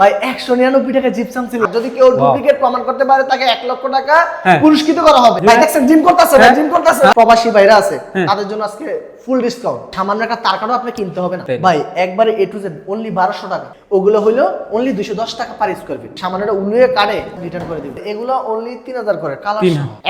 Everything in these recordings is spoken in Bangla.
ভাই একশো নিরানব্বই টাকা জিপসাম ছিল। যদি কেউ ডুপ্লিকেট প্রমাণ করতে পারে তাকে এক লক্ষ টাকা হ্যাঁ। পুরস্কৃত করা হবে। ভাই দেখছেন জিম করতেছে হ্যাঁ। জিম করতেছে। প্রবাসী ভাইরা আছে হ্যাঁ। তাদের জন্য আজকে ফুল ডিসকাউন্ট সামান্য একটা তার কার্ডও আপনি কিনতে হবে না। ভাই একবারে এ টু জেড অনলি বারোশো টাকা। ওগুলো হলো অনলি দুইশো দশ টাকা পার স্কোয়ার ফিট উলিয়ে রিটার্ন করে দিবে। এগুলো অনলি তিন হাজার করে। কালার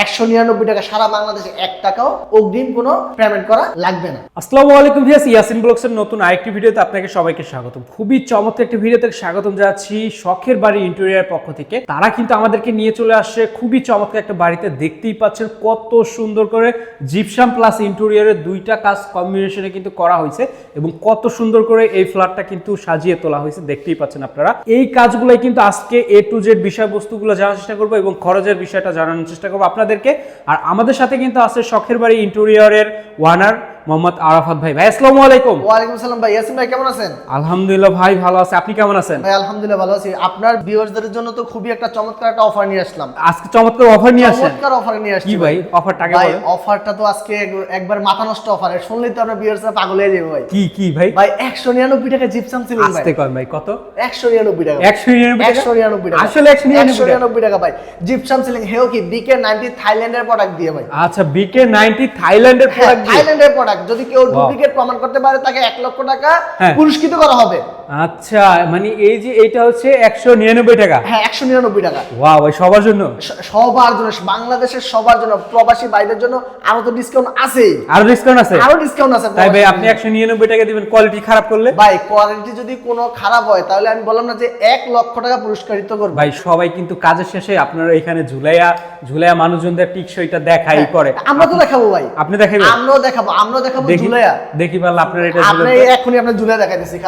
একশো নিরানব্বই টাকা সারা বাংলাদেশে এক টাকাও অগ্রিম কোনো পেমেন্ট করা লাগবে না। আসসালামু আলাইকুম ভিয়াস ইয়াসিন ব্লগসের নতুন আরেকটি ভিডিওতে আপনাকে সবাইকে স্বাগতম। খুবই চমৎকার একটি ভিডিওতে স্বাগতম জানাচ্ছি শখের বাড়ি ইন্টেরিয়ার পক্ষ থেকে। তারা কিন্তু আমাদেরকে নিয়ে চলে আসছে। খুবই চমৎকার একটা বাড়িতে দেখতেই পাচ্ছেন কত সুন্দর করে জিপসাম প্লাস ইন্টেরিয়ারের দুইটা কাজ কম্বিনেশনে কিন্তু করা হয়েছে এবং কত সুন্দর করে এই ফ্ল্যাটটা কিন্তু সাজিয়ে তোলা হয়েছে, দেখতেই পাচ্ছেন আপনারা। এই কাজগুলোই কিন্তু আজকে এ টু জেড বিষয়বস্তুগুলো জানার চেষ্টা করব এবং খরচের বিষয়টা জানানোর চেষ্টা করব আপনাদেরকে। আর আমাদের সাথে কিন্তু আছে শখের বাড়ি ইন্টেরিয়রের ওয়ানার মোহাম্মদ আরাফাত ভাই। ভাই আসসালামু আলাইকুম। ওয়ালাইকুম সালাম ভাই ইয়াসিন ভাই কেমন আছেন? আলহামদুলিল্লাহ ভাই ভালো আছে। আপনি কেমন আছেন? ভাই আলহামদুলিল্লাহ ভালো আছি। আপনার ভিউয়ার্সদের জন্য তো খুবই একটা চমৎকার একটা অফার নিয়ে আসলাম। আজকে চমৎকার অফার নিয়ে আসেন চমৎকার অফার নিয়ে আসছি কি ভাই। অফারটাকে ভাই অফারটা তো আজকে একবার মাথা নষ্ট অফার শুনলেই তো আপনার ভিউয়ার্সরা পাগল হয়ে যাবে ভাই। কি কি ভাই? ভাই একশো নিরানব্বই টাকা জিপসাম সিলিং ভাই। আসতে কর ভাই কত? একশো নিরানব্বই টাকা। একশো নিরানব্বই টাকা? একশো নিরানব্বই টাকা। আসলে একশো নিরানব্বই টাকা? ভাই। জিপসাম সিলিং হেও কি? বিকে নাইনটি থাইল্যান্ডের প্রোডাক্ট দিয়ে ভাই। আচ্ছা বিকে নাইনটি থাইল্যান্ডের প্রোডাক্ট থাইল্যান্ডের প্রোডাক্ট যদি কেউ ডুপ্লিকেট প্রমাণ করতে পারে তাকে এক লক্ষ টাকা হ্যাঁ। পুরস্কৃত করা হবে আচ্ছা মানে এই যে এটা হচ্ছে একশো নিরানব্বই টাকা। হ্যাঁ একশো নিরানব্বই টাকা। ওয়াও ভাই সবার জন্য? সবার জন্য বাংলাদেশের সবার জন্য প্রবাসী ভাইদের জন্য আরও তো ডিসকাউন্ট আছেই। আরও ডিসকাউন্ট আছে? আরও ডিসকাউন্ট আছে তাই ভাই আপনি একশো নিরানব্বই টাকা দিবেন কোয়ালিটি খারাপ করলে? ভাই কোয়ালিটি যদি কোনো খারাপ হয় তাহলে আমি বললাম না যে এক লক্ষ টাকা পুরস্কারিত করব। ভাই সবাই কিন্তু কাজের শেষে আপনারা এখানে ঝুলাইয়া ঝুলাইয়া মানুষজনদের টিকসইটা দেখাই করে আমরা তো দেখাবো ভাই। আপনি দেখাবেন আমরাও দেখাবো আমরাও দেখাবো ঝুলাইয়া। দেখি পারলে আপনার এটা আপনি এখনই আপনার ঝুলাই দেখাই দিচ্ছি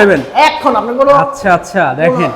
খারাপ। এ- এখনই বলছেন না? ঝুলাইবেন? এখন আপনি কোনো আচ্ছা আচ্ছা দেখেন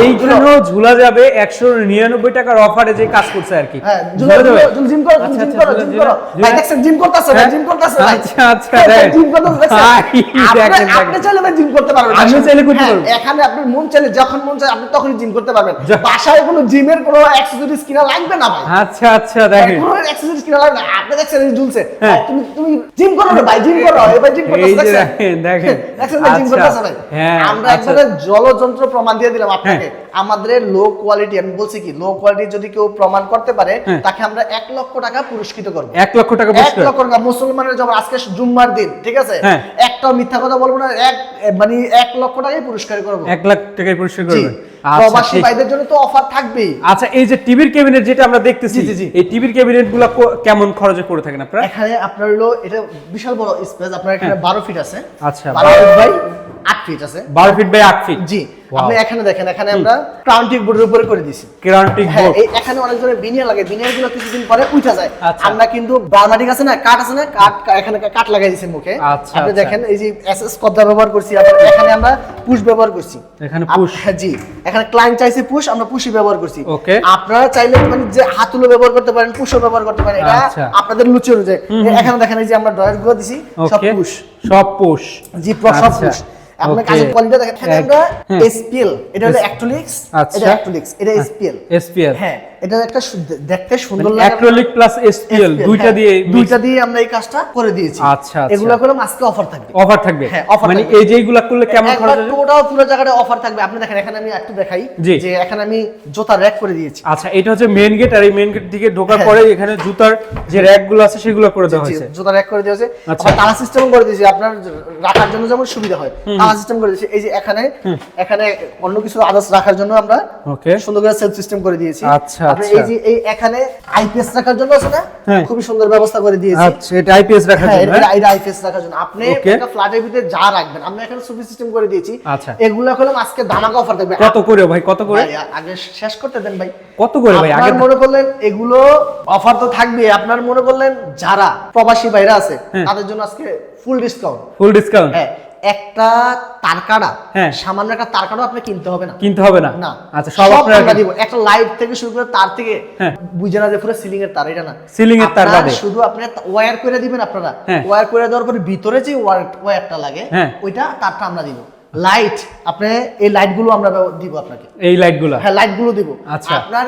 এইখানেও ঝুলা যাবে একশো নিরানব্বই টাকার অফারে যে কাজ করছে আর কি ঝুলা ঝুলাই যাবে? জিম করো জিম করো জিম করো ভাই দেখছেন জিম করতেছে? জিম করতেছে আচ্ছা, আচ্ছা, দেখেন। জিম করতেছে আপনি- দেখেন, আপনি দেখেন। চাইলে ভাই জিম করতে পারবেন আমি চাইলে করতে হ্যাঁ, পারব। এখানে আপনার মন চাইলে যখন মন চায় আপনি তখনই জিম করতে পারবেন বাসায় কোনো জিমের কোনো অ্যাক্সেসরিজ কিনা লাগবে না ভাই আচ্ছা আচ্ছা দেখেন কোনো অ্যাক্সেসরিজ কিনা লাগবে না আপনি দেখছেন এই ঝুলছে হ্যাঁ। তুমি তুমি জিম করো ভাই জিম করো এবার জিম এই করতেছে দেখেন দেখেন দেখছেন জিম করতেছে হ্যাঁ, আমরা আচ্ছা। একবারে জলযন্ত্র প্রমাণ দিয়ে দিলাম হ্যাঁ। আপনাকে। আমাদের লো কোয়ালিটি আমি বলছি কি লো কোয়ালিটি যদি কেউ প্রমাণ করতে পারে হ্যাঁ। তাকে আমরা এক লক্ষ টাকা পুরস্কৃত করব। এক লক্ষ টাকা এক লক্ষ টাকা। মুসলমানের আজকে জুম্মার দিন ঠিক আছে? মিথ্যা কথা বলব না এক মানে এক লক্ষ টাকাই পুরস্কার করব। এক লাখ টাকাই পুরস্কার আচ্ছা, আচ্ছা এই যে যেটা আমরা দেখতেছি কেমন খরচে করে থাকেন এখানে আপনার এটা বিশাল বড় স্পেস আপনার এখানে বারো ফিট আছে। আচ্ছা, 8 ফিট আছে। 12 ফিট বাই ফিট জি আপনি এখানে দেখেন এখানে আমরা ক্রাউন্টিক বোর্ডের উপরে করে দিছি ক্রাউন্টিক হ্যাঁ, এখানে অনেক ধরনের লাগে কিছুদিন পরে যায়। আমরা কিন্তু আছে না আছে না এখানে লাগাই দিছি মুখে। আপনি দেখেন এই যে ব্যবহার করছি এখানে হ্যাঁ, আমরা পুশ ব্যবহার করছি। এখানে পুশ জি। এখানে ক্লায়েন্ট চাইছে পুশ আমরা পুশই ব্যবহার করছি। ওকে আপনারা চাইলে মানে যে হাতুলো ব্যবহার করতে পারেন পুশও ব্যবহার করতে পারেন এটা আপনাদের লুচি অনুযায়ী। এখানে দেখেন এই যে আমরা ড্রয়ারগুলো দিছি সব পুশ সব পুশ জি সব পুশ আপনার. কাছে কোয়ালিটি দেখেন আমরা। এসপিএল এটা হলো অ্যাক্টোলিক্স আচ্ছা। এটা অ্যাক্টোলিক্স এটা এসপিএল এসপিএল হ্যাঁ এটা একটা দেখতে সুন্দর লাগে। অ্যাক্রিলিক প্লাস এসপিএল দুইটা দিয়ে দুইটা দিয়ে আমরা এই কাজটা করে দিয়েছি। আচ্ছা, আচ্ছা। এগুলো করলাম আজকে অফার থাকবে। অফার থাকবে? হ্যাঁ, মানে এই যে এইগুলা করলে কেমন খরচ হবে? টোটাল পুরো জায়গাটা অফার থাকবে। আপনি দেখেন এখানে আমি একটু দেখাই যে এখানে আমি জোতা র‍্যাক করে দিয়েছি। আচ্ছা এটা হচ্ছে মেইন গেট আর এই মেইন গেট দিকে ঢোকার হ্যাঁ। পরে এখানে জুতার যে র্যাকগুলো আছে সেগুলো করে দেওয়া হয়েছে। জোতা র‍্যাক করে দিয়েছে আচ্ছা। আবার তালা সিস্টেম করে দিয়েছি। আপনার রাখার জন্য যেমন সুবিধা হয়। তালা সিস্টেম করে দিয়েছি। এই যে এখানে এখানে অন্য কিছু আদার্স রাখার জন্য আমরা ওকে সুন্দর করে সেলফ সিস্টেম করে দিয়েছি। আচ্ছা, আপনি আচ্ছা। এই যে এই এখানে আইপিএস রাখার জন্য আছে না? হ্যাঁ। খুবই সুন্দর ব্যবস্থা করে দিয়েছি। আচ্ছা এটা আইপিএস রাখার হ্যাঁ জন্য এটা হ্যাঁ? এটা আইপিএস রাখার জন্য। আপনি একটা ফ্ল্যাটের ভিতরে যা রাখবেন আমরা এখানে সুপি সিস্টেম করে দিয়েছি। আচ্ছা। এগুলো আজকে দামাকা অফার থাকবে। কত করে ভাই কত করে? আগে শেষ করতে দেন ভাই। কত করে ভাই আগে মনে করলেন এগুলো অফার তো থাকবে আপনার মনে করলেন যারা প্রবাসী বাইরে আছে। তাদের জন্য আজকে ফুল ডিসকাউন্ট ফুল ডিসকাউন্ট হ্যাঁ। একটা তারকাড়া হ্যাঁ। সামান্য একটা তারকাড়া আপনি কিনতে হবে না কিনতে হবে না না আচ্ছা সব আপনারা দিব একটা লাইট থেকে শুরু করে তার থেকে হ্যাঁ। বুঝে না যে পুরো সিলিং এর তার এটা না সিলিং এর তার বাদে। শুধু আপনি ওয়্যার করে দিবেন আপনারা। ওয়্যার করে দেওয়ার পরে ভিতরে যে ওয়্যারটা লাগে হ্যাঁ। ওইটা তারটা আমরা দিব লাইট আপনি এই লাইটগুলো আমরা দিব আপনাকে এই লাইটগুলা হ্যাঁ লাইটগুলো দিব আচ্ছা। আপনার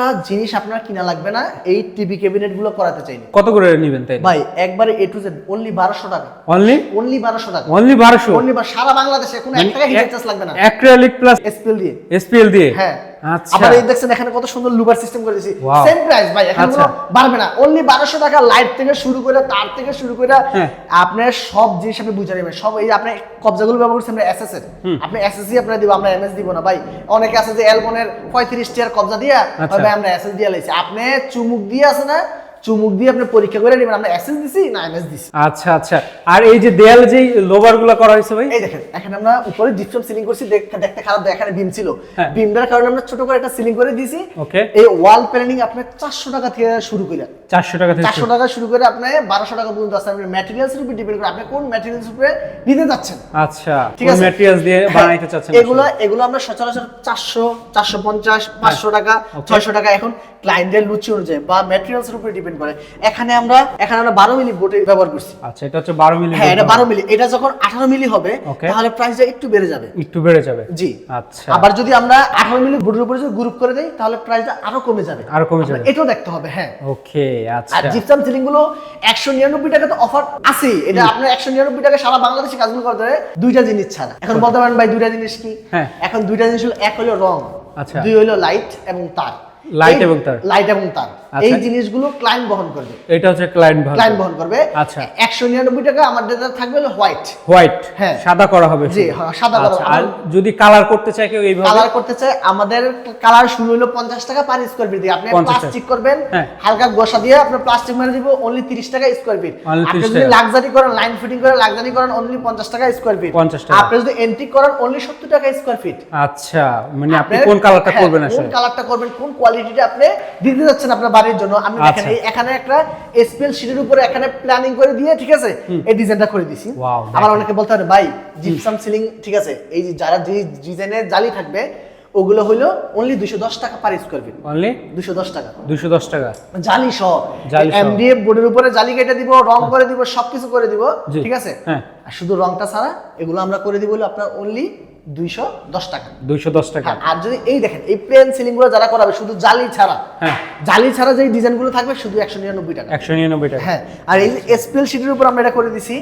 একটা জিনিস আপনার কিনা লাগবে না এই টিভি ক্যাবিনেটগুলো করাতে চাইলে। কত করে নেবেন তাই ভাই একবারে এ টু জেড অনলি বারোশো টাকা। অনলি অনলি বারোশো টাকা। অনলি বারোশো? অনলি সারা বাংলাদেশে কোনো এক টাকা হিটার চার্জ লাগবে না। অ্যাক্রিলিক প্লাস এসপিএল দিয়ে। এসপিএল দিয়ে? হ্যাঁ। আচ্ছা। আবার এই দেখছেন এখানে কত সুন্দর লুবার সিস্টেম করে দিয়েছি। সেম প্রাইস ভাই এখানে আচ্ছা। কোনো বাড়বে না। অনলি বারোশো টাকা লাইট থেকে শুরু করে তার থেকে শুরু করে হ্যাঁ। আপনার সব জিনিস আপনি বুঝে নেবেন। সব এই আপনি কবজাগুলো ব্যবহার করছেন আমরা এসএস এর আপনি এসএস দিয়ে আপনার দিব আমরা এমএস দিব না ভাই। অনেকে আছে যে এলবনের পঁয়ত্রিশ টিয়ার কবজা দিয়া আচ্ছা। আমরা এসএস দিয়ে লাইছি আপনি চুমুক দিয়ে আছে না? চুমুক দিয়ে আপনি পরীক্ষা করে নেবেন। আমরা এসএস দিছি না এমএস দিছি। আচ্ছা আচ্ছা। আর এই যে দেয়ালে যে লোবারগুলা করা হয়েছে ভাই? এই দেখেন এখানে আমরা উপরে জিপসাম সিলিং করছি। দেখ- দেখতে খারাপ এখানে বিম ছিল। হ্যাঁ। বিমটার কারণে আমরা ছোট করে একটা সিলিং করে দিয়েছি। ওকে। এই ওয়াল প্ল্যানিং আপনার চারশো টাকা থেকে শুরু করে। চারশো টাকা থেকে চারশো টাকা শুরু করে আপনি বারোশো টাকা পর্যন্ত আছে। আপনার ম্যাটেরিয়ালস উপর ডিপেন্ড করে আপনি কোন ম্যাটেরিয়ালস উপরে নিতে যাচ্ছেন। আচ্ছা ঠিক আছে? ম্যাটেরিয়ালস দিয়ে হ্যাঁ, বানাইতে চাচ্ছেন এগুলো এগুলো আমরা সচরাচর চারশো চারশো পঞ্চাশ পাঁচশো টাকা হ্যাঁ, Okay. ছয়শো টাকা এখন ক্লায়েন্টের লুচি অনুযায়ী বা ম্যাটেরিয়ালস এর উপরে ডিপেন্ড করে। এখানে আমরা এখানে আমরা বারো মিলি বোটে ব্যবহার করছি। আচ্ছা এটা হচ্ছে বারো মিলি হ্যাঁ এটা বারো মিলি এটা যখন আঠারো মিলি হবে তাহলে প্রাইসটা একটু বেড়ে যাবে। একটু বেড়ে যাবে? জি। আচ্ছা। আবার যদি আমরা আঠারো মিলি বোর্ডের উপরে যদি গ্রুপ করে দেই তাহলে প্রাইসটা আরও কমে যাবে। আরও কমে যাবে। এটাও দেখতে হবে হ্যাঁ। ওকে আচ্ছা। আর জিপসাম সিলিংগুলো একশো নিরানব্বই টাকা তো অফার আছেই। এটা আপনার একশো নিরানব্বই টাকা সারা বাংলাদেশে কাজগুলো করতে হবে দুইটা জিনিস ছাড়া। এখন বলতে পারেন ভাই দুইটা জিনিস কি? হ্যাঁ। এখন দুইটা জিনিস হলো এক হলো রং আচ্ছা। দুই হলো লাইট এবং তার। এই- এবং তার। লাইট এবং তার। আচ্ছা। এই জিনিসগুলো ক্লায়েন্ট বহন করবে। এটা হচ্ছে ক্লায়েন্ট ভালো ক্লায়েন্ট বহন করবে। আচ্ছা। একশো নিরানব্বই টাকা আমাদের থাকবে হলো হোয়াইট হোয়াইট হ্যাঁ। সাদা করা হবে জি, হ্যাঁ, সাদা করা আচ্ছা, আর যদি কালার করতে চায় কেউ এইভাবে? কালার করতে চাই আমাদের কালার শুরু হলো পঞ্চাশ টাকা পার স্কোয়ার ফিট দিয়ে। আপনি প্লাস্টিক করবেন হ্যাঁ। হালকা গোসা দিয়ে আপনার প্লাস্টিক মেরে দিব অনলি তিরিশ টাকা স্কোয়ার ফিট আপনি যদি লাক্সারি করেন লাইন ফিটিং করেন লাক্সারি করেন অনলি পঞ্চাশ টাকা স্কোয়ার ফিট 50 টাকা। আপনি যদি এন্ট্রিক করেন অনলি সত্তর টাকা স্কোয়ার ফিট আচ্ছা মানে আপনি কোন কালারটা করবেন হ্যাঁ, কোন আসলে? কালারটা করবেন কোন কোয়ালিটিটা আপনি দিতে যাচ্ছেন আপনার বাড়ির জন্য। আপনি দেখেন আচ্ছা। এখানে একটা এসপিএল শিটের উপরে এখানে প্ল্যানিং করে দিয়ে ঠিক আছে এই ডিজাইনটা করে দিছি। দেখেন। অনেকে বলতে পারে ভাই জিপসাম সিলিং ঠিক আছে এই যে যারা যে ডিজাইনের জালি থাকবে ওগুলো হলো অনলি দুশো দশ টাকা পার স্কোয়ার ফিট অনলি দুশো দশ টাকা দুশো দশ টাকা। জালি সহ। এমডিএফ বোর্ডের উপরে জালি কেটে দিব রং করে দিব সবকিছু করে দিব ঠিক আছে? হ্যাঁ। আর শুধু রংটা ছাড়া এগুলো আমরা করে দিব হলো আপনার অনলি দুইশো দশ টাকা। দুইশো দশ টাকা। হ্যাঁ, আর যদি এই দেখেন এই প্লেন সিলিংগুলো যারা করাবে শুধু জালি ছাড়া। হ্যাঁ। জালি ছাড়া যে ডিজাইনগুলো থাকবে শুধু একশো নিরানব্বই টাকা। একশো নিরানব্বই টাকা। হ্যাঁ আর এই এসপিএল শিটের উপর আমরা এটা করে দিছি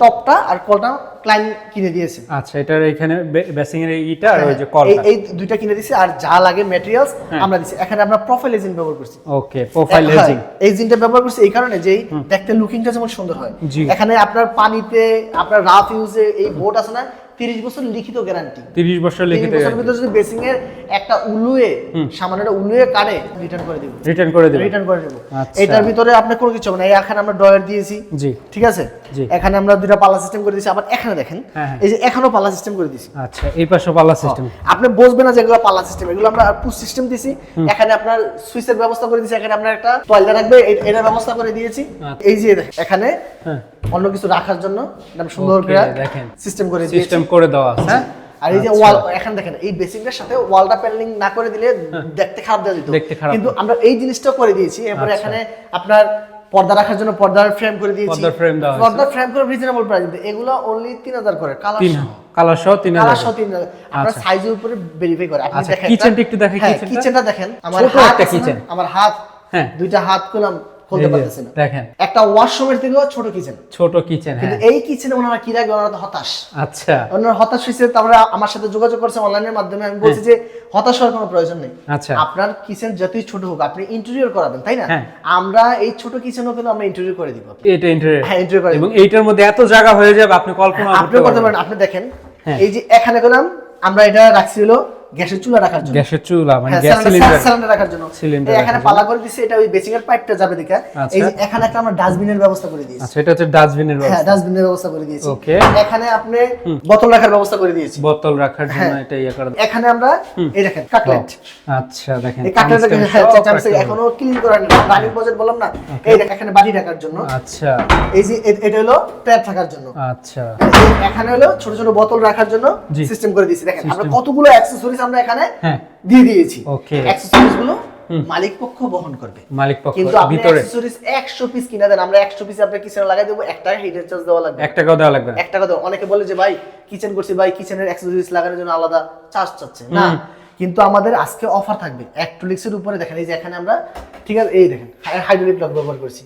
টপটা আর কলটা ক্লাইন্ট কিনে দিয়েছে। আচ্ছা এটার এখানে বেসিং এর ইটা আর ওই যে এই এই দুইটা কিনে দিছি আর যা লাগে ম্যাটেরিয়ালস হ্যাঁ। আমরা দিছি। এখানে আমরা প্রোফাইল ব্যবহার করছি। ওকে প্রোফাইল হ্যাঁ, এজিং ব্যবহার করছি এই কারণে যে দেখতে লুকিংটা যেমন সুন্দর হয়। এখানে আপনার পানিতে আপনার রাফ ইউজে এই বোর্ড আছে না তিরিশ বছর লিখিত গ্যারান্টি তিরিশ বছর লিখিত বছরের ভিতরে যদি বেসিং এর একটা উলুয়ে সামান্য একটা উলুয়ে কাটে রিটার্ন করে দিব। রিটার্ন করে দেবেন রিটার্ন করে দেবো। আচ্ছা। এটার ভিতরে আপনার কোনো কিছু হবে না। এই এখানে আমরা ড্রয়ার দিয়েছি। জি। ঠিক আছে। এখানে আমরা দুইটা পাল্লা সিস্টেম করে দিয়েছি আবার এখানে দেখেন। হ্যাঁ, হ্যাঁ। এই যে এখানেও পাল্লা সিস্টেম করে দিয়েছি। আচ্ছা এই পাশে পাল্লা সিস্টেম আপনি বুঝবেন না যে এগুলো পাল্লা সিস্টেম এগুলো আমরা পুশ সিস্টেম দিয়েছি। এখানে আপনার সুইচের ব্যবস্থা করে দিয়েছি এখানে আপনার একটা টয়লেট রাখবে এ- এটার ব্যবস্থা করে দিয়েছি। আচ্ছা। এই যে এখানে হ্যাঁ। অন্য কিছু রাখার জন্য একটা সুন্দর করে দেখেন। সিস্টেম করে দিয়েছি। সিস্টেম করে দেওয়া আছে। হ্যাঁ? আর এই যে আচ্ছা। ওয়াল এখানে দেখেন এই বেসিংটার সাথে ওয়ালটা প্যানেলিং না করে দিলে দেখতে খারাপ দেওয়া যেত। কিন্তু আমরা এই জিনিসটাও করে দিয়েছি এরপরে আচ্ছা। এখানে আপনার পর্দা রাখার জন্য পর্দার ফ্রেম করে দিয়েছি। পর্দার ফ্রেম দাও পর্দার ফ্রেম করে রিজনেবল প্রাইস এগুলো অনলি তিন হাজার করে কালার কালার সহ 3000 কালার সহ তিন হাজার। আপনার। সাইজের উপরে ভেরিফাই করে। আপনি আচ্ছা, দেখেন কিচেনটা একটু দেখেন, হ্যাঁ। কিচেনটা দেখেন। আমার হাত আছে আমার হাত হ্যাঁ। দুইটা হাত করলাম খুলতে পারতেছি না। দেখেন। একটা ওয়াশরুমের থেকেও ছোট কিচেন ছোট কিচেন কিন্তু হ্যাঁ। এই কিচেনে ওনারা কি রাখবে ওনারা তো হতাশ। আচ্ছা। ওনারা হতাশ হয়েছে তারপরে আমার সাথে যোগাযোগ করছে অনলাইনের মাধ্যমে। আমি বলছি যে হতাশ হওয়ার কোনো প্রয়োজন নেই। আচ্ছা। আপনার কিচেন যতই ছোট হোক আপনি ইন্টেরিয়র করাবেন তাই না? হ্যাঁ। আমরা এই ছোট কিচেনও কিন্তু আমরা ইন্টেরিয়র করে দিব এটা ইন্টারিয়র হ্যাঁ ইন্টেরিয়র করে এবং এইটার মধ্যে এত জায়গা হয়ে যাবে আপনি কল্পনা আপনি করতে পারেন। আপনি দেখেন হ্যাঁ। এই যে এখানে করলাম আমরা এটা রাখছি হলো গ্যাসের চুলা রাখার জন্য। গ্যাসের চুলা মানে হ্যাঁ, গ্যাস cylinder- সিলিন্ডার। রাখার জন্য। এই এখানে পালা করে দিছি এটা ওই বেসিং এর পাইপটা যাবে দেখা। আচ্ছা। এই এখানে একটা আমরা ডাস্টবিনের ব্যবস্থা করে দিয়েছি। আচ্ছা এটা হচ্ছে ডাস্টবিনের হ্যাঁ ডাস্টবিনের ব্যবস্থা করে দিয়েছি। Okay. এখানে আপনি বোতল রাখার ব্যবস্থা করে দিয়েছি। বোতল রাখার জন্য হ্যাঁ। এটা ইয়ে করে এখানে আমরা এই দেখেন কাটলেট আচ্ছা দেখেন এই কাটলেট চামচ হ্যাঁ। এখনও ক্লিন করা রানিং বাজেট বললাম না। এই দেখেন এখানে বাটি রাখার জন্য। আচ্ছা। এই যে এটা হলো প্যাড রাখার জন্য। আচ্ছা। এখানে হলো ছোট ছোট বোতল রাখার জন্য। সিস্টেম করে দিয়েছি। দেখেন আমরা কতগুলো অ্যাক্সেসরিজ আমরা এখানে হ্যাঁ। দিয়ে দিয়েছি। অ্যাক্সেসরিজগুলো মালিক পক্ষ বহন করবে। মালিক পক্ষ কিন্তু আপনি ভিতরে। অ্যাকসেসরিজ 100 পিস কিনে দেন আমরা 100 পিস কিচেনে লাগাই দেবো টাকা হিডেন চার্জ দেওয়া লাগবে। টাকাও দেওয়া লাগবে না। টাকা অনেকে বলে যে ভাই কিচেন করছি ভাই কিচেনের অ্যাক্সেসরিজ লাগানোর জন্য আলাদা চার্জ চাচ্ছে। না কিন্তু আমাদের আজকে অফার থাকবে। অ্যাক্টোলিক্সের উপরে দেখেন এই যে এখানে আমরা ঠিক আছে এই দেখেন হাইড্রোলিক লক ব্যবহার করছি।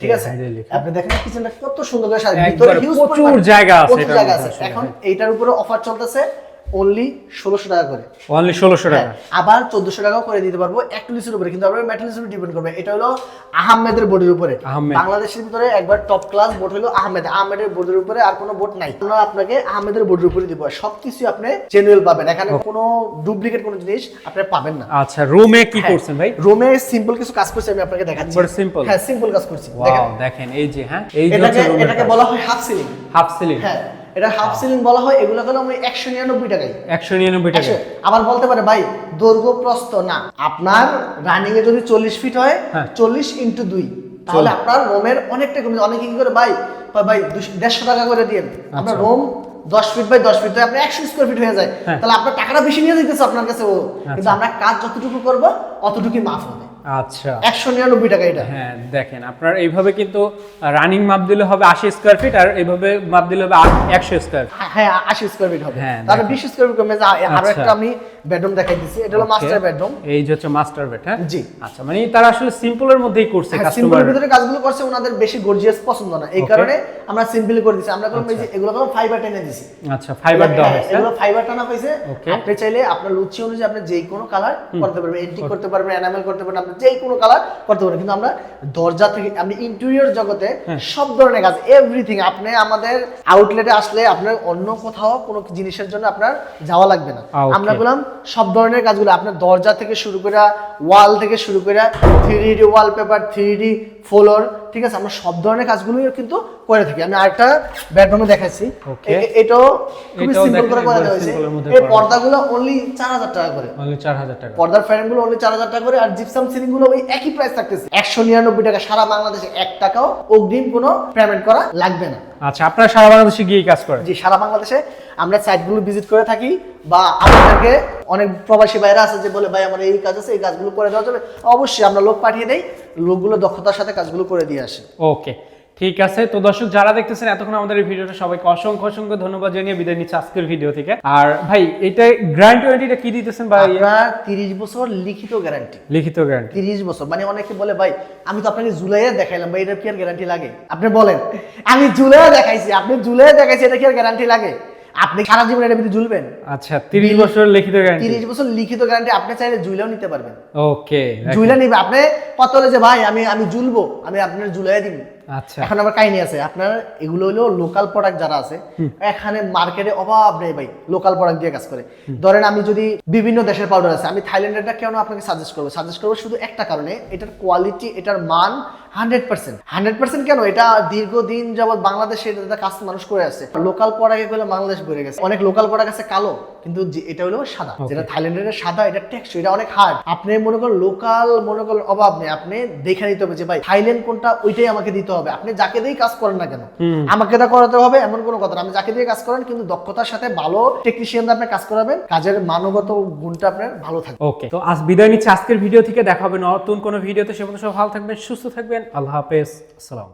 ঠিক আছে? আপনি দেখেন কিচেনটা কত সুন্দর করে সাজানো। ভিতরে প্রচুর জায়গা আছে প্রচুর জায়গা আছে। এখন এইটার উপরে অফার চলতেছে। অনলি ষোলোশো টাকা করে। অনলি ষোলোশো টাকা। হ্যাঁ, আবার চোদ্দশো টাকাও করে দিতে পারব। অ্যাক্টোলিক্সের উপরে কিন্তু আমরা মেটালিক্সের উপরে ডিপেন্ড করবে। এটা হলো আহমেদের বোর্ডের উপরে। বাংলাদেশের ভিতরে একবার টপ ক্লাস বোর্ড হলো আহমেদ। আহমেদের বোর্ডের উপরে আর কোনো বোর্ড নাই। আমরা আপনাকে আহমেদের বোর্ডের উপরে দিব। সবকিছু আপনি জেনুয়েল পাবেন। এখানে কোনো ডুপ্লিকেট কোনো জিনিস আপনি পাবেন না। আচ্ছা রুমে কি হ্যাঁ। করছেন ভাই? রোমে সিম্পল কিছু কাজ করছি আমি আপনাকে দেখাচ্ছি। একবারে simple? হ্যাঁ সিম্পল কাজ করছি। দেখেন। এই যে হ্যাঁ এই যে এটাকে বলা হয় হাফ সিলিং হাফ সিলিং হ্যাঁ এটা হাফ সিলিং বলা হয় এগুলো হলো আমি একশো নিরানব্বই টাকায় একশো নিরানব্বই টাকা। আবার বলতে পারে ভাই দৈর্ঘ্য প্রস্থ না আপনার রানিং এ যদি চল্লিশ ফিট হয় হ্যাঁ। চল্লিশ ইন্টু দুই তাহলে আপনার রোমের অনেকটা কমে। অনেকে কি করে ভাই ভাই, দেড়শো টাকা করে দিয়ে আপনার আচ্ছা। রোম দশ ফিট বাই দশ ফিট আপনি একশো স্কোয়ার ফিট হয়ে যায় হ্যাঁ। তাহলে আপনার টাকাটা বেশি নিয়ে দিতেছে আপনার কাছে ও কিন্তু আমরা কাজ যতটুকু করব অতটুকুই মাফ হবে আচ্ছা। একশো নিরানব্বই টাকা এটা। হ্যাঁ দেখেন আপনার এইভাবে কিন্তু রানিং মাপ দিলে হবে আশি স্কোয়ার ফিট আর এইভাবে মাপ দিলে হবে একশো স্কোয়ার হ্যাঁ আশি স্কোয়ার ফিট হবে। হ্যাঁ, তাহলে বিশ স্কোয়ার ফিট কমে আরও আচ্ছা। একটা আমি বেডরুম দেখাই দিচ্ছি। এটা হলো মাস্টার বেডরুম এই যে হচ্ছে মাস্টার বেড হ্যাঁ? জি। আচ্ছা মানে তারা আসলে সিম্পলের মধ্যেই করছে হ্যাঁ, সিম্পলের ভিতরে কাজগুলো করছে ওনাদের বেশি গর্জিয়াস পছন্দ না। এই কারণে আমরা সিম্পলি করে দিছি আমরা যে এগুলো করলাম ফাইবার টেনে দিছি। আচ্ছা ফাইবার দেওয়া হ্যাঁ, হয়েছে। এগুলো ফাইবার টানা হয়েছে। আপনি চাইলে আপনার লুচি অনুযায়ী আপনি যে কোনো কালার করতে পারবেন। এন্টিক করতে পারবেন এনামেল করতে পারবেন আপনি যে কোনো কালার করতে পারবেন। কিন্তু আমরা দরজা থেকে আপনি ইন্টেরিয়র জগতে হ্যাঁ। সব ধরনের কাজ এভরিথিং আপনি আমাদের আউটলেটে আসলে আপনার অন্য কোথাও কোনো জিনিসের জন্য আপনার যাওয়া লাগবে না। আমরা বললাম সব ধরনের কাজগুলো আপনার দরজা থেকে শুরু করে ওয়াল থেকে শুরু করে three D wallpaper three D floor ঠিক আছে? আমরা সব ধরনের কাজগুলোই কিন্তু করে থাকি। আমি আরেকটা বেডরুমে দেখাচ্ছি এটাও খুবই সিম্পল করে করা হয়েছে। এই পর্দাগুলো অনলি চার হাজার টাকা করে। অনলি চার হাজার টাকা। পর্দার ফ্রেমগুলো অনলি চার হাজার টাকা করে আর জিপসাম সিলিংগুলো ওই একই প্রাইস থাকতেছে। একশো নিরানব্বই টাকা সারা বাংলাদেশে এক টাকাও অগ্রিম কোনো পেমেন্ট করা লাগবে না। আচ্ছা আপনারা সারা বাংলাদেশে গিয়ে কাজ করেন? জি সারা বাংলাদেশে আমরা সাইটগুলো ভিজিট করে থাকি বা আমাদেরকে অনেক প্রবাসী ভাইরা আছে যে বলে ভাই আমার এই কাজ আছে এই কাজগুলো করে দেওয়া যাবে অবশ্যই আমরা লোক পাঠিয়ে দেই লোকগুলো দক্ষতার সাথে কাজগুলো করে দিয়ে আসে। ওকে ঠিক আছে। তো দর্শক যারা দেখতেছেন এতক্ষণ আমাদের এই ভিডিওটা সবাইকে অসংখ্য অসংখ্য ধন্যবাদ জানিয়ে বিদায় নিচ্ছে আজকের ভিডিও থেকে। আর ভাই এটা গ্র্যান্ড ওয়ারেন্টিটা কি দিতেছেন ভাই? আপনার তিরিশ বছর লিখিত গ্যারান্টি লিখিত গ্যারান্টি তিরিশ বছর। মানে অনেকে বলে ভাই আমি তো আপনাকে জুলাইয়ে দেখাইলাম। ভাই এটা কি আর গ্যারান্টি লাগে? আপনি বলেন। আমি জুলাইয়ে দেখাইছি আপনি জুলাইয়ে দেখাইছি এটা কি আর গ্যারান্টি লাগে? আপনি সারা জীবন এটা ভিতরে ঝুলবেন? আচ্ছা তিরিশ বছর লিখিত গ্যারান্টি তিরিশ বছর লিখিত গ্যারান্টি আপনি চাইলে ঝুলেও নিতে পারবেন। ওকে ঝুলে নিবে। আপনি কত হলে যে ভাই আমি আমি জুলবো আমি আপনার জুলাই দিব। এখন আবার কাহিনী আছে আপনার এগুলো হলো লোকাল প্রোডাক্ট যারা আছে এখানে মার্কেটে অভাব নেই ভাই লোকাল প্রোডাক্ট দিয়ে কাজ করে। ধরেন আমি যদি বিভিন্ন দেশের পাউডার আছে আমি থাইল্যান্ডেরটা কেন আপনাকে সাজেস্ট করব? সাজেস্ট করব শুধু একটা কারণে এটার কোয়ালিটি এটার মান হান্ড্রেড পার্সেন্ট হান্ড্রেড পার্সেন্ট কেন? এটা দীর্ঘদিন যাবৎ বাংলাদেশে এটা কাজ মানুষ করে আসছে। লোকাল প্রোডাক্ট বাংলাদেশ গেছে। অনেক লোকাল প্রোডাক্ট আছে কালো কিন্তু এটা হলো সাদা। যেটা থাইল্যান্ডের সাদা এটা টেক্সট এটা অনেক হার্ড আপনি মনে করেন লোকাল মনে করেন অভাব নেই। আপনি দেখে নিতে হবে যে ভাই থাইল্যান্ড কোনটা ওইটাই আমাকে দিতে হবে। আপনি যাকে দিয়ে কাজ করেন না কেন? আমাকে তা করাতে হবে এমন কোনো কথা না। আমি যাকে দিয়ে কাজ করেন কিন্তু দক্ষতার সাথে ভালো টেকনিশিয়ান আপনি কাজ করাবেন কাজের মানগত গুণটা আপনার ভালো থাকবে। ওকে তো আজ বিদায় নিচ্ছি। আজকের ভিডিও থেকে দেখা হবে। নতুন কোনো ভিডিওতে সে পর্যন্ত সব ভালো থাকবেন সুস্থ থাকবেন। আল্লাহ হাফেজ। আসসালাম